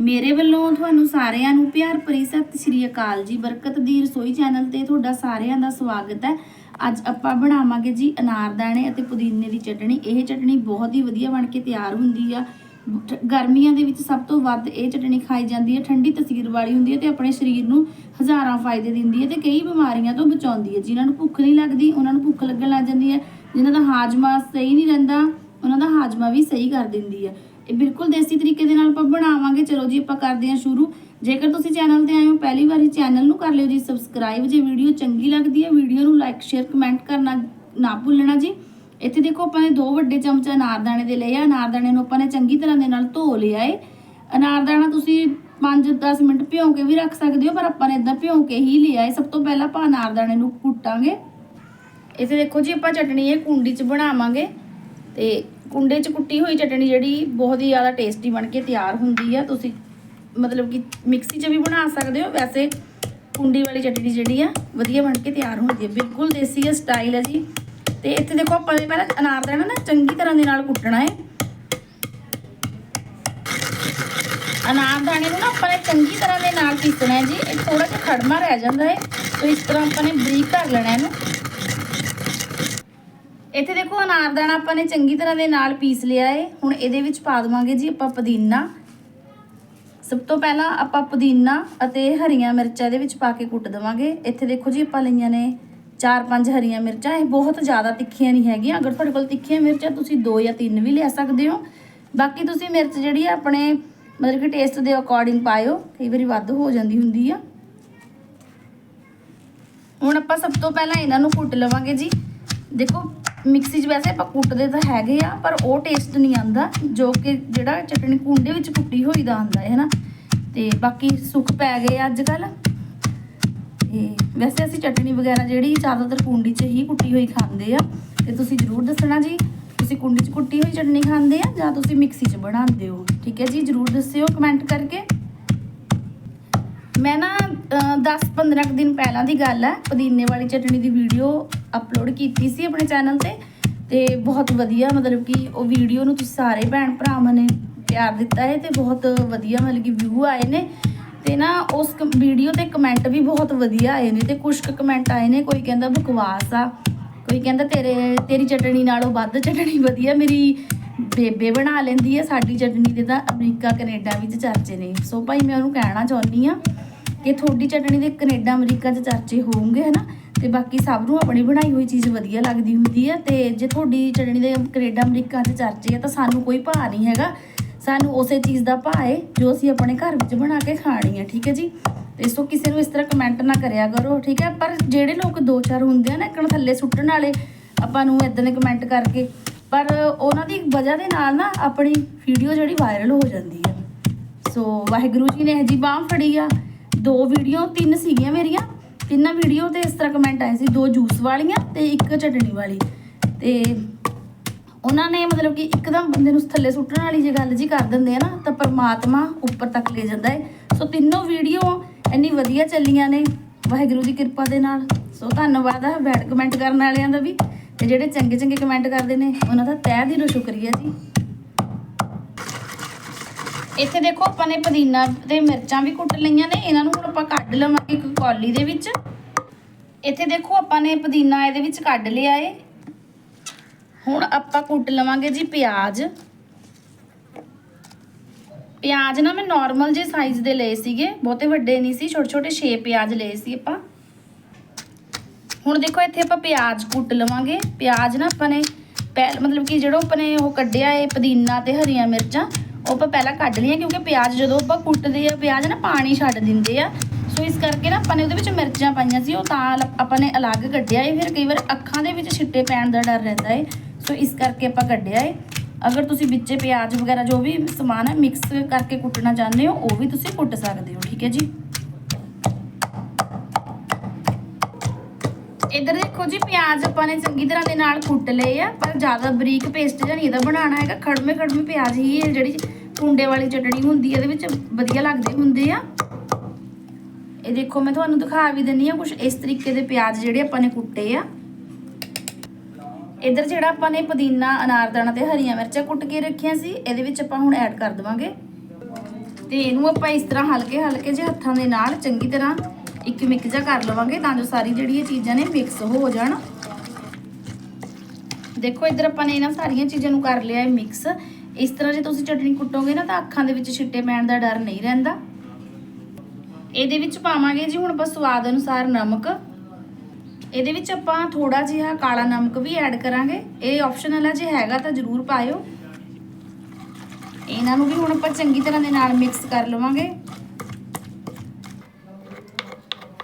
ਮੇਰੇ ਵੱਲੋਂ ਤੁਹਾਨੂੰ ਸਾਰਿਆਂ ਨੂੰ ਪਿਆਰ ਭਰੀ ਸਤਿ ਸ਼੍ਰੀ ਅਕਾਲ ਜੀ। ਬਰਕਤ ਦੀ ਰਸੋਈ ਚੈਨਲ ਤੇ ਤੁਹਾਡਾ ਸਾਰਿਆਂ ਦਾ ਸਵਾਗਤ ਹੈ। ਅੱਜ ਆਪਾਂ ਬਣਾਵਾਂਗੇ ਜੀ ਅਨਾਰਦਾਣੇ ਅਤੇ ਪੁਦੀਨੇ ਦੀ ਚਟਣੀ। ਇਹ ਚਟਣੀ ਬਹੁਤ ਹੀ ਵਧੀਆ ਬਣ ਕੇ ਤਿਆਰ ਹੁੰਦੀ ਆ। ਠ- ਗਰਮੀਆਂ ਦੇ ਵਿੱਚ ਸਭ ਤੋਂ ਵੱਧ ਇਹ ਚਟਣੀ ਖਾਈ ਜਾਂਦੀ ਹੈ। ਠੰਡੀ ਤਸੀਰ ਵਾਲੀ ਹੁੰਦੀ ਹੈ ਤੇ ਆਪਣੇ ਸਰੀਰ ਨੂੰ ਹਜ਼ਾਰਾਂ ਫਾਇਦੇ ਦਿੰਦੀ ਹੈ ਤੇ ਕਈ ਬਿਮਾਰੀਆਂ ਤੋਂ ਬਚਾਉਂਦੀ ਹੈ। ਜਿਨ੍ਹਾਂ ਨੂੰ ਭੁੱਖ ਨਹੀਂ ਲੱਗਦੀ, ਉਹਨਾਂ ਨੂੰ ਭੁੱਖ ਲੱਗਣ ਲੱਗ ਜਾਂਦੀ ਹੈ। ਜਿਨ੍ਹਾਂ ਦਾ ਹਾਜਮਾ ਸਹੀ ਨਹੀਂ ਰਹਿੰਦਾ, ਉਹਨਾਂ ਦਾ ਹਾਜਮਾ ਵੀ ਸਹੀ ਕਰ ਦਿੰਦੀ ਹੈ। ਇਹ ਬਿਲਕੁਲ ਦੇਸੀ ਤਰੀਕੇ ਦੇ ਨਾਲ ਆਪਾਂ ਬਣਾਵਾਂਗੇ। ਚਲੋ ਜੀ, ਆਪਾਂ ਕਰਦੇ ਹਾਂ ਸ਼ੁਰੂ। ਜੇਕਰ ਤੁਸੀਂ ਚੈਨਲ ਤੇ ਆਏ ਹੋ, ਪਹਿਲੀ ਵਾਰੀ ਚੈਨਲ ਨੂੰ ਕਰ ਲਿਓ ਜੀ ਸਬਸਕ੍ਰਾਈਬ ਜੇ ਵੀਡੀਓ ਚੰਗੀ ਲੱਗਦੀ ਹੈ, ਵੀਡੀਓ ਨੂੰ ਲਾਈਕ ਸ਼ੇਅਰ ਕਮੈਂਟ ਕਰਨਾ ਨਾ ਭੁੱਲਣਾ ਜੀ। ਇੱਥੇ ਦੇਖੋ, ਆਪਾਂ ਨੇ ਦੋ ਵੱਡੇ ਚਮਚ ਅਨਾਰਦਾਣੇ ਦੇ ਲਏ ਆ। ਅਨਾਰਦਾਣੇ ਨੂੰ ਆਪਾਂ ਨੇ ਚੰਗੀ ਤਰ੍ਹਾਂ ਦੇ ਨਾਲ ਧੋ ਲਿਆ ਏ। ਅਨਾਰਦਾਣਾ ਤੁਸੀਂ 5-10 ਮਿੰਟ ਭਿਉਂ ਕੇ ਵੀ ਰੱਖ ਸਕਦੇ ਹੋ, ਪਰ ਆਪਾਂ ਨੇ ਇਦਾਂ ਭਿਉਂ ਕੇ ਹੀ ਲਿਆ ਏ। ਸਭ ਤੋਂ ਪਹਿਲਾਂ ਆਪਾਂ ਅਨਾਰਦਾਣੇ ਨੂੰ ਕੁੱਟਾਂਗੇ। ਇੱਥੇ ਦੇਖੋ ਜੀ, ਆਪਾਂ ਚਟਣੀ ਇਹ ਕੁੰਡੀ 'ਚ ਬਣਾਵਾਂਗੇ। ਤੇ ਕੁੰਡੇ 'ਚ ਕੁੱਟੀ ਹੋਈ ਚਟਣੀ ਜਿਹੜੀ ਬਹੁਤ ਹੀ ਜ਼ਿਆਦਾ ਟੇਸਟੀ ਬਣ ਕੇ ਤਿਆਰ ਹੁੰਦੀ ਆ। ਤੁਸੀਂ ਮਤਲਬ ਕਿ ਮਿਕਸੀ 'ਚ ਵੀ ਬਣਾ ਸਕਦੇ ਹੋ। ਵੈਸੇ ਕੁੰਡੀ ਵਾਲੀ ਚਟਣੀ ਜਿਹੜੀ ਆ, ਵਧੀਆ ਬਣ ਕੇ ਤਿਆਰ ਹੁੰਦੀ ਹੈ ਬਿਲਕੁਲ ਦੇਸੀ ਸਟਾਈਲ ਹੈ ਜੀ। ਤੇ ਇੱਥੇ ਦੇਖੋ ਆਪਾਂ ਨੇ ਪਹਿਲਾਂ ਅਨਾਰ ਦਾਣਾ ਨਾ ਚੰਗੀ ਤਰ੍ਹਾਂ ਦੇ ਨਾਲ ਕੁੱਟਣਾ ਹੈ ਅਨਾਰ ਦਾਣੇ ਨੂੰ ਨਾ ਆਪਾਂ ਨੇ ਚੰਗੀ ਤਰ੍ਹਾਂ ਦੇ ਨਾਲ ਪੀਸਣਾ ਹੈ ਜੀ। ਇਹ ਥੋੜਾ ਜਿਹਾ ਖੜਮਾ ਰਹਿ ਜਾਂਦਾ ਹੈ ਤੇ ਇਸ ਤਰ੍ਹਾਂ ਆਪਾਂ ਨੇ ਬਰੀਕ ਕਰ ਲੈਣਾ ਇਹਨੂੰ। ਇੱਥੇ ਦੇਖੋ ਅਨਾਰ ਆਪਾਂ ਨੇ ਚੰਗੀ ਤਰ੍ਹਾਂ ਦੇ ਨਾਲ ਪੀਸ ਲਿਆ ਹੈ ਹੁਣ ਇਹਦੇ ਵਿੱਚ ਪਾ ਦਵਾਂਗੇ ਜੀ ਆਪਾਂ ਪੁਦੀਨਾ। ਸਭ ਤੋਂ ਪਹਿਲਾਂ ਆਪਾਂ ਪੁਦੀਨਾ ਅਤੇ ਹਰੀਆਂ ਮਿਰਚਾਂ ਇਹਦੇ ਵਿੱਚ ਪਾ ਕੇ ਕੁੱਟ ਦਵਾਂਗੇ। ਇੱਥੇ ਦੇਖੋ ਜੀ ਆਪਾਂ ਲਈਆਂ ਨੇ ਚਾਰ ਪੰਜ ਹਰੀਆਂ ਮਿਰਚਾਂ। ਇਹ ਬਹੁਤ ਜ਼ਿਆਦਾ ਤਿੱਖੀਆਂ ਨਹੀਂ ਹੈਗੀਆਂ। ਅਗਰ ਤੁਹਾਡੇ ਕੋਲ ਤਿੱਖੀਆਂ ਮਿਰਚਾਂ, ਤੁਸੀਂ ਦੋ ਜਾਂ ਤਿੰਨ ਵੀ ਲੈ ਸਕਦੇ ਹੋ। ਬਾਕੀ ਤੁਸੀਂ ਮਿਰਚ ਜਿਹੜੀ ਆ ਆਪਣੇ ਮਤਲਬ ਕਿ ਟੇਸਟ ਦੇ ਅਕੋਰਡਿੰਗ ਪਾਇਓ। ਕਈ ਵਾਰੀ ਵੱਧ ਹੋ ਜਾਂਦੀ ਹੁੰਦੀ ਆ। ਹੁਣ ਆਪਾਂ ਸਭ ਤੋਂ ਪਹਿਲਾਂ ਇਹਨਾਂ ਨੂੰ ਕੁੱਟ ਲਵਾਂਗੇ ਜੀ। ਦੇਖੋ ਮਿਕਸੀ 'ਚ ਵੈਸੇ ਆਪਾਂ ਕੁੱਟਦੇ ਤਾਂ ਹੈਗੇ ਆ, ਪਰ ਉਹ ਟੇਸਟ ਨਹੀਂ ਆਂਦਾ ਜੋ ਕਿ ਜਿਹੜਾ ਚਟਣੀ ਕੁੰਡੇ ਵਿੱਚ ਕੁੱਟੀ ਹੋਈ ਦਾ ਆਂਦਾ ਹੈ ਨਾ? ਤੇ ਬਾਕੀ ਸੁੱਕ ਪੈ ਗਏ ਅੱਜ ਕੱਲ ਤੇ ਵੈਸੇ ਅਸੀਂ ਚਟਣੀ ਵਗੈਰਾ ਜਿਹੜੀ ਜ਼ਿਆਦਾਤਰ ਕੁੰਡੀ 'ਚ ਹੀ ਕੁੱਟੀ ਹੋਈ ਖਾਂਦੇ ਆ। ਤੇ ਤੁਸੀਂ ਜ਼ਰੂਰ ਦੱਸਣਾ ਜੀ, ਤੁਸੀਂ ਕੁੰਡੀ 'ਚ ਕੁੱਟੀ ਹੋਈ ਚਟਣੀ ਖਾਂਦੇ ਆ ਜਾਂ ਤੁਸੀਂ ਮਿਕਸੀ 'ਚ ਬਣਾਉਂਦੇ ਹੋ? ਠੀਕ ਹੈ ਜੀ, ਜ਼ਰੂਰ ਦੱਸਿਓ ਕਮੈਂਟ ਕਰਕੇ। ਮੈਂ ਨਾ 10-15 ਦਿਨ ਪਹਿਲਾਂ ਦੀ ਗੱਲ ਹੈ ਪੁਦੀਨੇ ਵਾਲੀ ਚਟਣੀ ਦੀ ਵੀਡੀਓ ਅਪਲੋਡ ਕੀਤੀ ਸੀ ਆਪਣੇ ਚੈਨਲ ਤੇ ਤੇ ਬਹੁਤ ਵਧੀਆ, ਮਤਲਬ ਕਿ ਉਹ ਵੀਡੀਓ ਨੂੰ ਤੁਸੀਂ ਸਾਰੇ ਭੈਣ ਭਰਾਵਾਂ ਨੇ ਪਿਆਰ ਦਿੱਤਾ ਹੈ ਤੇ ਬਹੁਤ ਵਧੀਆ, ਮਤਲਬ ਕਿ ਵਿਊ ਆਏ ਨੇ। ਤੇ ਨਾ, ਉਸ ਵੀਡੀਓ ਤੇ ਕਮੈਂਟ ਵੀ ਬਹੁਤ ਵਧੀਆ ਆਏ ਨੇ ਤੇ ਕੁਝ ਕਮੈਂਟ ਆਏ ਨੇ, ਕੋਈ ਕਹਿੰਦਾ ਬਕਵਾਸ ਆ, ਕੋਈ ਕਹਿੰਦਾ ਤੇਰੇ, ਤੇਰੀ ਚਟਣੀ ਨਾਲੋਂ ਵੱਧ ਚਟਣੀ ਵਧੀਆ, ਮੇਰੀ ਬੇਬੇ ਬਣਾ ਲੈਂਦੀ ਹੈ ਸਾਡੀ ਚਟਣੀ ਦੇ ਤਾਂ ਅਮਰੀਕਾ, ਕੈਨੇਡਾ ਵਿੱਚ ਚਰਚੇ ਨੇ। ਸੋ ਭਾਈ, ਮੈਂ ਉਹਨੂੰ ਕਹਿਣਾ ਚਾਹੁੰਦੀ ਆ ਕਿ ਤੁਹਾਡੀ ਚਟਣੀ ਦੇ ਕੈਨੇਡਾ, ਅਮਰੀਕਾ 'ਚ ਚਰਚੇ ਹੋਣਗੇ, ਹਨਾ? ਤੇ ਬਾਕੀ ਸਭ ਨੂੰ ਆਪਣੀ ਬਣਾਈ ਹੋਈ ਚੀਜ਼ ਵਧੀਆ ਲੱਗਦੀ ਹੁੰਦੀ ਹੈ ਤੇ ਜੇ ਤੁਹਾਡੀ ਚਟਣੀ ਦੇ ਕੈਨੇਡਾ, ਅਮਰੀਕਾ 'ਚ ਚਰਚੇ ਆ, ਤਾਂ ਸਾਨੂੰ ਕੋਈ ਭਾਅ ਨਹੀਂ ਹੈਗਾ। ਸਾਨੂੰ ਉਸੇ ਚੀਜ਼ ਦਾ ਭਾਅ ਹੈ ਜੋ ਅਸੀਂ ਆਪਣੇ ਘਰ ਵਿੱਚ ਬਣਾ ਕੇ ਖਾਣੀ ਹੈ ਠੀਕ ਹੈ ਜੀ? ਇਸ ਤੋਂ ਕਿਸੇ ਨੂੰ ਇਸ ਤਰ੍ਹਾਂ ਕਮੈਂਟ ਨਾ ਕਰਿਆ ਕਰੋ, ਠੀਕ ਹੈ? ਪਰ ਜਿਹੜੇ ਲੋਕ ਦੋ ਚਾਰ ਹੁੰਦੇ ਆ ਨਾ, ਇੱਕ ਥੱਲੇ ਸੁੱਟਣ ਵਾਲੇ, ਆਪਾਂ ਨੂੰ ਇਦਾਂ ਦੇ ਕਮੈਂਟ ਕਰਕੇ। ਪਰ ਉਹਨਾਂ ਦੀ ਵਜ੍ਹਾ ਦੇ ਨਾਲ ਨਾ ਆਪਣੀ ਵੀਡੀਓ ਜਿਹੜੀ ਵਾਇਰਲ ਹੋ ਜਾਂਦੀ ਹੈ ਸੋ ਵਾਹਿਗੁਰੂ ਜੀ ਨੇ ਇਹ ਜੀ ਬਾਹ ਫੜੀ ਆ। ਦੋ ਵੀਡੀਓ, ਤਿੰਨ ਸੀਗੀਆਂ ਮੇਰੀਆਂ। ਤਿੰਨਾਂ ਵੀਡੀਓ ਤੇ ਇਸ ਤਰ੍ਹਾਂ ਕਮੈਂਟ ਆਏ ਸੀ, ਦੋ ਜੂਸ ਵਾਲੀਆਂ ਤੇ ਇੱਕ ਚਟਣੀ ਵਾਲੀ। ਤੇ ਉਹਨਾਂ ਨੇ ਮਤਲਬ ਕਿ ਇੱਕਦਮ ਬੰਦੇ ਨੂੰ ਥੱਲੇ ਸੁੱਟਣ ਵਾਲੀ ਜੇ ਗੱਲ ਜੀ ਕਰ ਦਿੰਦੇ ਆ ਨਾ, ਤਾਂ ਪਰਮਾਤਮਾ ਉੱਪਰ ਤੱਕ ਲੈ ਜਾਂਦਾ ਹੈ ਸੋ ਤਿੰਨੋਂ ਵੀਡੀਓ ਇੰਨੀ ਵਧੀਆ ਚੱਲੀਆਂ ਨੇ, ਵਾਹਿਗੁਰੂ ਦੀ ਕਿਰਪਾ ਦੇ ਨਾਲ। ਸੋ ਧੰਨਵਾਦ ਆ ਬੈਡ ਕਮੈਂਟ ਕਰਨ ਵਾਲਿਆਂ ਦਾ ਵੀ, ਤੇ ਜਿਹੜੇ ਚੰਗੇ ਚੰਗੇ ਕਮੈਂਟ ਕਰਦੇ ਨੇ, ਉਹਨਾਂ ਦਾ ਤਹਿ ਦਿਲੋਂ ਸ਼ੁਕਰੀਆ ਜੀ। ਇੱਥੇ ਦੇਖੋ ਆਪਾਂ ਨੇ ਪੁਦੀਨਾ ਤੇ ਮਿਰਚਾਂ ਵੀ ਕੁੱਟ ਲਈਆਂ ਨੇ, ਇਹਨਾਂ ਨੂੰ ਹੁਣ ਆਪਾਂ ਕੱਢ ਲਵਾਂਗੇ ਇੱਕ ਕੌਲੀ ਦੇ ਵਿੱਚ। ਇੱਥੇ ਦੇਖੋ ਆਪਾਂ ਨੇ ਪੁਦੀਨਾ ਇਹਦੇ ਵਿੱਚ ਕੱਢ ਲਿਆ ਏ। ਹੁਣ ਆਪਾਂ ਕੁੱਟ ਲਵਾਂਗੇ ਜੀ ਪਿਆਜ਼। ਪਿਆਜ਼ ਨਾ ਮੈਂ ਨਾਰਮਲ ਜੇ ਸਾਈਜ਼ ਦੇ ਲਏ ਸੀਗੇ, ਬਹੁਤੇ ਵੱਡੇ ਨਹੀਂ ਸੀ ਛੋਟੇ ਛੋਟੇ 6 ਪਿਆਜ਼ ਲਏ ਸੀ ਆਪਾਂ। ਹੁਣ ਦੇਖੋ ਇੱਥੇ ਆਪਾਂ ਪਿਆਜ਼ ਕੁੱਟ ਲਵਾਂਗੇ। ਪਿਆਜ਼ ਨਾ ਆਪਾਂ ਨੇ ਪਹਿਲ ਮਤਲਬ ਕਿ ਜਿਹੜਾ ਆਪਾਂ ਨੇ ਉਹ ਕੱਢਿਆ ਏ ਪੁਦੀਨਾ ਤੇ ਹਰੀਆਂ ਮਿਰਚਾਂ ਉਹ ਆਪਾਂ ਪਹਿਲਾਂ ਕੱਢ ਲਈਆਂ ਕਿਉਂਕਿ ਪਿਆਜ਼ ਜਦੋਂ ਆਪਾਂ ਕੁੱਟਦੇ ਆ, ਪਿਆਜ਼ ਨਾ ਪਾਣੀ ਛੱਡ ਦਿੰਦੇ ਆ। ਸੋ ਇਸ ਕਰਕੇ ਨਾ ਆਪਾਂ ਨੇ ਉਹਦੇ ਵਿੱਚ ਮਿਰਚਾਂ ਪਾਈਆਂ ਸੀ, ਉਹ ਤਾਂ ਆਪਾਂ ਨੇ ਅਲੱਗ ਕੱਢਿਆ ਏ। ਫਿਰ ਕਈ ਵਾਰ ਅੱਖਾਂ ਦੇ ਵਿੱਚ ਛਿੱਟੇ ਪੈਣ ਦਾ ਡਰ ਰਹਿੰਦਾ ਏ। ਸੋ ਇਸ ਕਰਕੇ ਆਪਾਂ ਕੱਢਿਆ ਏ। ਅਗਰ ਤੁਸੀਂ ਵਿੱਚ ਪਿਆਜ਼ ਵਗੈਰਾ ਜੋ ਵੀ ਸਮਾਨ ਹੈ ਮਿਕਸ ਕਰਕੇ ਕੁੱਟਣਾ ਚਾਹੁੰਦੇ ਹੋ, ਉਹ ਵੀ ਤੁਸੀਂ ਕੁੱਟ ਸਕਦੇ ਹੋ, ਠੀਕ ਹੈ ਜੀ? ਇੱਧਰ ਦੇਖੋ ਜੀ, ਪਿਆਜ਼ ਆਪਾਂ ਨੇ ਚੰਗੀ ਤਰ੍ਹਾਂ ਦੇ ਨਾਲ ਕੁੱਟ ਲਏ ਆ, ਪਰ ਜ਼ਿਆਦਾ ਬਰੀਕ ਪੇਸਟ ਜਾਂ ਨਹੀਂ ਇਹਦਾ ਬਣਾਉਣਾ ਹੈਗਾ। ਖੜਮੇ ਖੜਮੇ ਪਿਆਜ਼ ਹੀ ਇਹ ਜਿਹੜੀ ਕੁੰਡੇ ਵਾਲੀ ਚਟਣੀ ਹੁੰਦੀ ਹੈ ਇਹਦੇ ਵਿੱਚ ਵਧੀਆ ਲੱਗਦੇ ਹੁੰਦੇ ਆ। ਇਹ ਦੇਖੋ, ਮੈਂ ਤੁਹਾਨੂੰ ਦਿਖਾ ਵੀ ਦਿੰਨੀ ਆ ਕੁਝ ਇਸ ਤਰੀਕੇ ਦੇ ਪਿਆਜ਼ ਜਿਹੜੇ ਆਪਾਂ ਨੇ ਕੁੱਟੇ ਆ। ਇੱਧਰ ਜਿਹੜਾ ਆਪਾਂ ਨੇ ਪੁਦੀਨਾ ਅਨਾਰਦਾਣਾ ਤੇ ਹਰੀਆਂ ਮਿਰਚਾਂ ਕੁੱਟ ਕੇ ਰੱਖੀਆਂ ਸੀ, ਇਹਦੇ ਵਿੱਚ ਆਪਾਂ ਹੁਣ ਐਡ ਕਰ ਦੇਵਾਂਗੇ। ਤੇ ਇਹਨੂੰ ਆਪਾਂ ਇਸ ਤਰ੍ਹਾਂ ਹਲਕੇ ਹਲਕੇ ਜਿਹੇ ਹੱਥਾਂ ਦੇ ਨਾਲ ਚੰਗੀ ਤਰ੍ਹਾਂ ਇੱਕ ਮਿਕ ਜਾ ਕਰ ਲਵਾਂਗੇ ਤਾਂ ਜੋ ਸਾਰੀ ਜਿਹੜੀ ਇਹ ਚੀਜ਼ਾਂ ਨੇ ਮਿਕਸ ਹੋ ਜਾਣ। ਦੇਖੋ, ਇੱਧਰ ਆਪਾਂ ਨੇ ਇਹਨਾਂ ਸਾਰੀਆਂ ਚੀਜ਼ਾਂ ਨੂੰ ਕਰ ਲਿਆ ਹੈ ਮਿਕਸ। ਇਸ ਤਰ੍ਹਾਂ ਜੇ ਤੁਸੀਂ ਚਟਨੀ ਕੁੱਟੋਗੇ ਨਾ ਤਾਂ ਅੱਖਾਂ ਦੇ ਵਿੱਚ ਛਿੱਟੇ ਪੈਣ ਦਾ ਡਰ ਨਹੀਂ ਰਹਿੰਦਾ। ਇਹਦੇ ਵਿੱਚ ਪਾਵਾਂਗੇ ਜੀ ਹੁਣ ਆਪਾਂ ਸਵਾਦ ਅਨੁਸਾਰ ਨਮਕ। ਇਹਦੇ ਵਿੱਚ ਆਪਾਂ ਥੋੜਾ ਜਿਹਾ ਕਾਲਾ ਨਮਕ ਵੀ ਐਡ ਕਰਾਂਗੇ। ਇਹ ਆਪਸ਼ਨਲ ਹੈ ਜੇ ਹੈਗਾ ਤਾਂ ਜ਼ਰੂਰ ਪਾਇਓ। ਇਹਨਾਂ ਨੂੰ ਵੀ ਹੁਣ ਆਪਾਂ ਚੰਗੀ ਤਰ੍ਹਾਂ ਦੇ ਨਾਲ ਮਿਕਸ ਕਰ ਲਵਾਂਗੇ।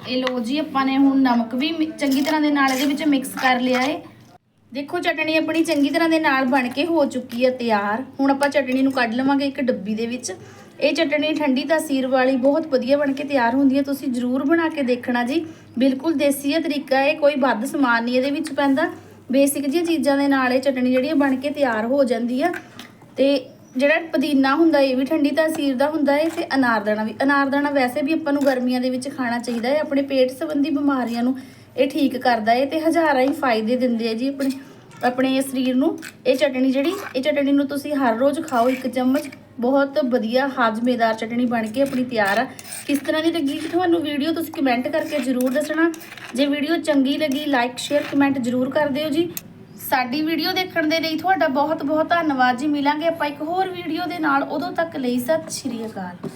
ਇਹ ਲੋ ਜੀ, ਆਪਾਂ ਨੇ ਹੁਣ ਨਮਕ ਵੀ ਮਿ- ਚੰਗੀ ਤਰ੍ਹਾਂ ਦੇ ਨਾਲ ਇਹਦੇ ਵਿੱਚ ਮਿਕਸ ਕਰ ਲਿਆ ਏ। ਦੇਖੋ, ਚਟਣੀ ਆਪਣੀ ਚੰਗੀ ਤਰ੍ਹਾਂ ਦੇ ਨਾਲ ਬਣ ਕੇ ਹੋ ਚੁੱਕੀ ਹੈ ਤਿਆਰ। ਹੁਣ ਆਪਾਂ ਚਟਣੀ ਨੂੰ ਕੱਢ ਲਵਾਂਗੇ ਇੱਕ ਡੱਬੀ ਦੇ ਵਿੱਚ। ਇਹ ਚਟਣੀ ਠੰਡੀ ਤਾਸੀਰ ਵਾਲੀ ਬਹੁਤ ਵਧੀਆ ਬਣ ਕੇ ਤਿਆਰ ਹੁੰਦੀ ਹੈ ਤੁਸੀਂ ਜ਼ਰੂਰ ਬਣਾ ਕੇ ਦੇਖਣਾ ਜੀ। ਬਿਲਕੁਲ ਦੇਸੀ ਜਿਹਾ ਤਰੀਕਾ ਹੈ ਕੋਈ ਵੱਧ ਸਮਾਨ ਨਹੀਂ ਇਹਦੇ ਵਿੱਚ ਪੈਂਦਾ। ਬੇਸਿਕ ਜਿਹੀਆਂ ਚੀਜ਼ਾਂ ਦੇ ਨਾਲ ਇਹ ਚਟਣੀ ਜਿਹੜੀ ਹੈ ਬਣ ਕੇ ਤਿਆਰ ਹੋ ਜਾਂਦੀ ਆ। ਤੇ ਜਿਹੜਾ ਪੁਦੀਨਾ ਹੁੰਦਾ, ਇਹ ਵੀ ਠੰਡੀ ਤਾਸੀਰ ਦਾ ਹੁੰਦਾ ਹੈ ਤੇ ਅਨਾਰਦਾਣਾ ਵੀ। ਅਨਾਰਦਾਣਾ ਵੈਸੇ ਵੀ ਆਪਾਂ ਨੂੰ ਗਰਮੀਆਂ ਦੇ ਵਿੱਚ ਖਾਣਾ ਚਾਹੀਦਾ ਹੈ ਆਪਣੇ ਪੇਟ ਸੰਬੰਧੀ ਬਿਮਾਰੀਆਂ ਨੂੰ ਇਹ ਠੀਕ ਕਰਦਾ ਏ ਤੇ ਹਜ਼ਾਰਾਂ ਹੀ ਫਾਇਦੇ ਦਿੰਦੇ ਆ ਜੀ ਆਪਣੇ ਆਪਣੇ ਸਰੀਰ ਨੂੰ। ਇਹ ਚਟਣੀ ਜਿਹੜੀ, ਇਹ ਚਟਣੀ ਨੂੰ ਤੁਸੀਂ ਹਰ ਰੋਜ਼ ਖਾਓ, ਇੱਕ ਚਮਚ। ਬਹੁਤ ਵਧੀਆ ਹਾਜ਼ਮੇਦਾਰ ਚਟਣੀ ਬਣ ਕੇ ਆਪਣੀ ਤਿਆਰ ਆ। ਕਿਸ ਤਰ੍ਹਾਂ ਦੀ ਲੱਗੀ ਤੁਹਾਨੂੰ ਵੀਡੀਓ, ਤੁਸੀਂ ਕਮੈਂਟ ਕਰਕੇ ਜ਼ਰੂਰ ਦੱਸਣਾ। ਜੇ ਵੀਡੀਓ ਚੰਗੀ ਲੱਗੀ ਲਾਈਕ ਸ਼ੇਅਰ ਕਮੈਂਟ ਜ਼ਰੂਰ ਕਰ ਦਿਓ ਜੀ। ਸਾਡੀ ਵੀਡੀਓ ਦੇਖਣ ਦੇ ਲਈ ਤੁਹਾਡਾ ਬਹੁਤ ਬਹੁਤ ਧੰਨਵਾਦ ਜੀ। ਮਿਲਾਂਗੇ ਆਪਾਂ ਇੱਕ ਹੋਰ ਵੀਡੀਓ ਦੇ ਨਾਲ। ਉਦੋਂ ਤੱਕ ਲਈ ਸਤਿ ਸ਼੍ਰੀ ਅਕਾਲ।